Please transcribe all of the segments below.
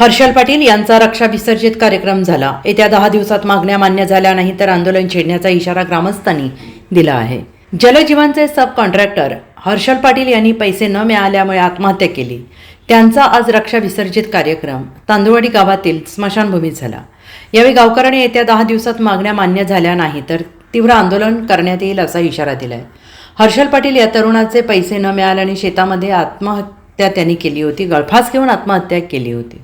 हर्षल पाटील यांचा रक्षा विसर्जित कार्यक्रम झाला. येत्या दहा दिवसात मागण्या मान्य झाल्या नाही तर आंदोलन छेडण्याचा इशारा ग्रामस्थांनी दिला आहे. जलजीवनचे सब कॉन्ट्रॅक्टर हर्षल पाटील यांनी पैसे न मिळाल्यामुळे आत्महत्या केली. त्यांचा आज रक्षा विसर्जित कार्यक्रम तांदुळवाडी गावातील स्मशानभूमीत झाला. यावेळी गावकऱ्यांनी येत्या दहा दिवसात मागण्या मान्य झाल्या नाही तर तीव्र आंदोलन करण्यात येईल असा इशारा दिलाय. हर्षल पाटील या तरुणाचे पैसे न मिळाल्याने शेतामध्ये आत्महत्या त्यांनी केली होती. गळफास घेऊन आत्महत्या केली होती.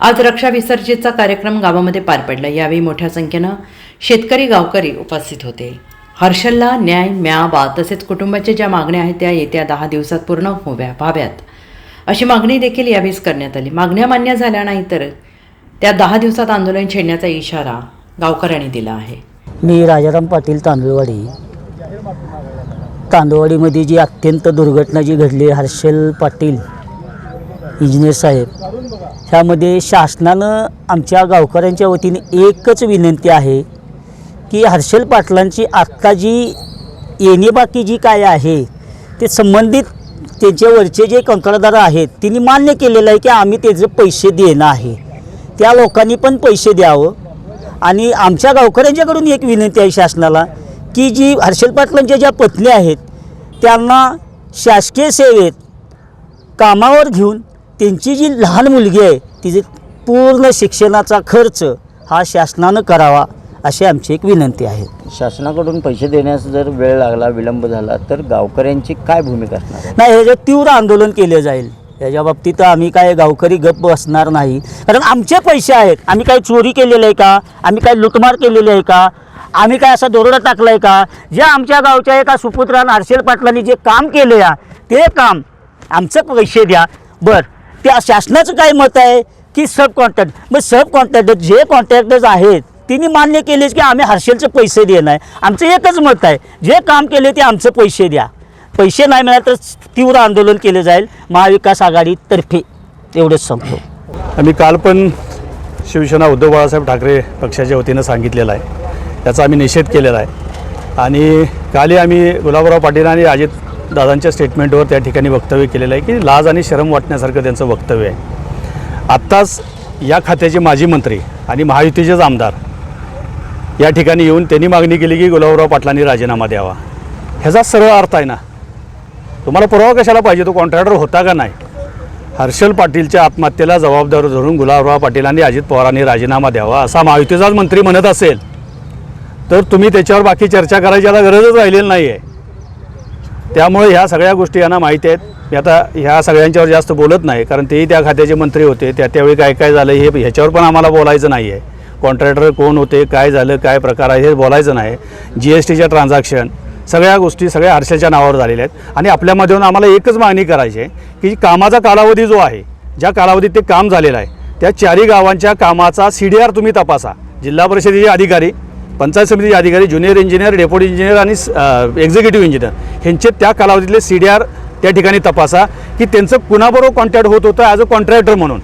आज रक्षा विसर्जितचा कार्यक्रम गावामध्ये पार पडला. यावेळी मोठ्या संख्येनं शेतकरी गावकरी उपस्थित होते. हर्षलला न्याय मिळावा तसेच कुटुंबाच्या ज्या मागण्या आहेत त्या येत्या दहा दिवसात पूर्ण होव्या व्हाव्यात. अशी मागणी देखील यावेळीच करण्यात आली. मागण्या मान्य झाल्या नाही तर त्या दहा दिवसात आंदोलन छेडण्याचा इशारा गावकऱ्यांनी दिला आहे. मी राजाराम पाटील तांदूळवाडी. तांदूळवाडीमध्ये जी अत्यंत दुर्घटना जी घडली हर्षल पाटील इंजिनियर साहेब ह्यामध्ये शासनानं आमच्या गावकऱ्यांच्या वतीने एकच विनंती आहे की हर्षल पाटलांची आत्ता जी येणे बाकी जी काय आहे ते संबंधित त्याच्यावरचे जे कंत्राटदार आहेत तिने मान्य केलेलं आहे की आम्ही त्याचे पैसे देणं आहे. त्या लोकांनी पण पैसे द्यावं. आणि आमच्या गावकऱ्यांच्याकडून एक विनंती आहे शासनाला की जी हर्षल पाटलांच्या ज्या पत्नी आहेत त्यांना शासकीय सेवेत कामावर घेऊन त्यांची जी लहान मुलगी आहे तिचे पूर्ण शिक्षणाचा खर्च हा शासनानं करावा अशी आमची एक विनंती आहे. शासनाकडून पैसे देण्यास जर वेळ लागला विलंब झाला तर गावकऱ्यांची काय भूमिका असणार आहे? नाही ह्याच्यात तीव्र आंदोलन केले जाईल याच्या बाबतीत आम्ही काय गावकरी गप्प बसणार नाही. कारण आमचे पैसे आहेत. आम्ही काय चोरी केलेलं आहे का? आम्ही काय लुटमार केलेली आहे का? आम्ही काय असा दोरडा टाकला आहे का? जे आमच्या गावच्या एका सुपुत्रानं हर्षल पाटलांनी जे काम केले या ते काम आमचं पैसे द्या. बरं त्या शासनाचं काय मत आहे? की सब कॉन्ट्रॅक्ट मग सब कॉन्ट्रॅक्टर जे कॉन्ट्रॅक्टर्स आहेत तिने मान्य केलेच की आम्ही हर्षेलचे पैसे देणं आहे आमचं एकच मत आहे. जे काम केले ते आमचे पैसे द्या. पैसे नाही मिळाले तर तीव्र आंदोलन केले जाईल. महाविकास आघाडीतर्फे. एवढंच सांगतो. आम्ही काल पण शिवसेना उद्धव बाळासाहेब ठाकरे पक्षाच्या वतीनं सांगितलेलं आहे. त्याचा आम्ही निषेध केलेला आहे. आणि कालही आम्ही गुलाबराव पाटील आणि अजित दादांच्या स्टेटमेंटवर त्या ठिकाणी वक्तव्य केलेलं आहे की लाज आणि शरम वाटण्यासारखं त्यांचं वक्तव्य आहे. आत्ताच या खात्याचे माजी मंत्री आणि महायुतीचेच आमदार या ठिकाणी येऊन त्यांनी मागणी केली की गुलाबराव पाटलांनी राजीनामा द्यावा. ह्याचा सरळ अर्थ आहे ना? तुम्हाला पुरावा कशाला पाहिजे? तो कॉन्ट्रॅक्टर होता का नाही? हर्षल पाटीलच्या आत्महत्येला जबाबदार धरून गुलाबराव पाटीलांनी अजित पवारांनी राजीनामा द्यावा असा महायुतीचाच मंत्री म्हणत असेल तर तुम्ही त्याच्यावर बाकी चर्चा करायची आता गरजच राहिलेली नाही आहे त्यामुळे ह्या सगळ्या गोष्टी यांना माहिती आहेत. मी आता ह्या सगळ्यांच्यावर जास्त बोलत नाही कारण तेही त्या खात्याचे मंत्री होते. त्या त्यावेळी काय काय झालं हे ह्याच्यावर पण आम्हाला बोलायचं नाही आहे कॉन्ट्रॅक्टर कोण होते काय झालं काय प्रकार आहे हे बोलायचं नाही. जी एस टीच्या ट्रान्झॅक्शन सगळ्या गोष्टी सगळ्या आरशाच्या नावावर झालेल्या आहेत. आणि आपल्यामध्ये येऊन आम्हाला एकच मागणी करायची आहे की कामाचा कालावधी जो आहे ज्या कालावधीत ते काम झालेलं आहे त्या चारी गावांच्या कामाचा सी डी आर तुम्ही तपासा. जिल्हा परिषदेचे अधिकारी पंचायत समितीचे अधिकारी ज्युनियर इंजिनियर डेप्युटी इंजिनियर आणि एक्झिक्युटिव्ह इंजिनियर ह्यांचे त्या कालावधीतले सी डी आर त्या ठिकाणी तपासा की त्यांचं कुणाबरोबर कॉन्टॅक्ट होत होतं ॲज अ कॉन्ट्रॅक्टर म्हणून.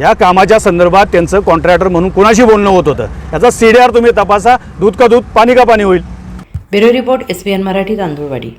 या कामाच्या संदर्भात त्यांचं कॉन्ट्रॅक्टर म्हणून कुणाशी बोलणं होत होतं. याचा सी डी आर तुम्ही तपासा. दूध का दूध पाणी का पाणी होईल? Bureau report S N Marathi Tandulwadi.